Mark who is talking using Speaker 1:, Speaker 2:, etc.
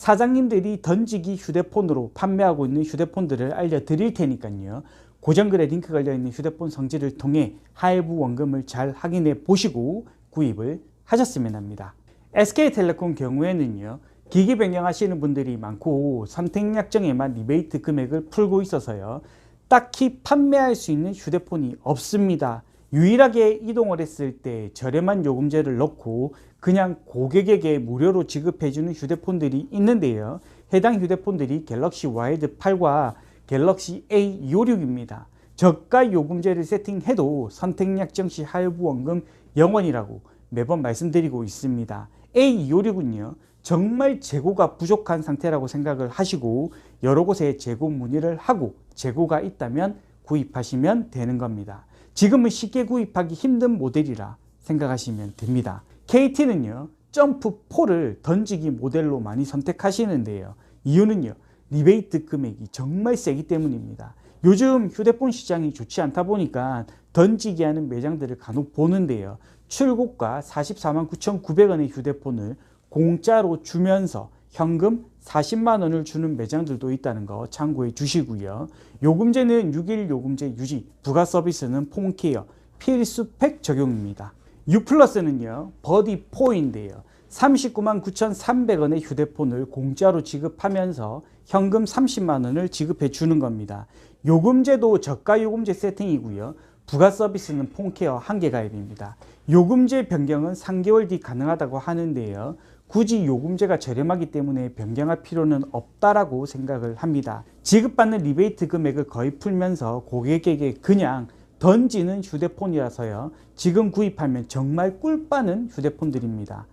Speaker 1: 사장님들이 던지기 휴대폰으로 판매하고 있는 휴대폰들을 알려드릴 테니까요. 고정글에 링크 걸려있는 휴대폰 성질을 통해 할부 원금을 잘 확인해 보시고 구입을 하셨으면 합니다. SK텔레콤 경우에는요. 기기 변경하시는 분들이 많고 선택약정에만 리베이트 금액을 풀고 있어서요. 딱히 판매할 수 있는 휴대폰이 없습니다. 유일하게 이동을 했을 때 저렴한 요금제를 넣고 그냥 고객에게 무료로 지급해주는 휴대폰들이 있는데요. 해당 휴대폰들이 갤럭시 와일드 8과 갤럭시 A256입니다. 저가 요금제를 세팅해도 선택약 정 시 할부 원금 0원이라고 매번 말씀드리고 있습니다. A256은요. 정말 재고가 부족한 상태라고 생각을 하시고 여러 곳에 재고 문의를 하고 재고가 있다면 구입하시면 되는 겁니다. 지금은 쉽게 구입하기 힘든 모델이라 생각하시면 됩니다. KT는요. 점프 4를 던지기 모델로 많이 선택하시는데요. 이유는요. 리베이트 금액이 정말 세기 때문입니다. 요즘 휴대폰 시장이 좋지 않다 보니까 던지기 하는 매장들을 간혹 보는데요. 출고가 44만 9,900원의 휴대폰을 공짜로 주면서 현금 40만 원을 주는 매장들도 있다는 거 참고해 주시고요. 요금제는 6일 요금제 유지, 부가 서비스는 폰케어, 필수팩 적용입니다. U 플러스는요, 버디 4인데요. 39만 9,300원의 휴대폰을 공짜로 지급하면서 현금 30만 원을 지급해 주는 겁니다. 요금제도 저가 요금제 세팅이고요. 부가 서비스는 폰케어 한개 가입입니다. 요금제 변경은 3개월 뒤 가능하다고 하는데요. 굳이 요금제가 저렴하기 때문에 변경할 필요는 없다라고 생각을 합니다. 지급받는 리베이트 금액을 거의 풀면서 고객에게 그냥 던지는 휴대폰이라서요. 지금 구입하면 정말 꿀빠는 휴대폰들입니다.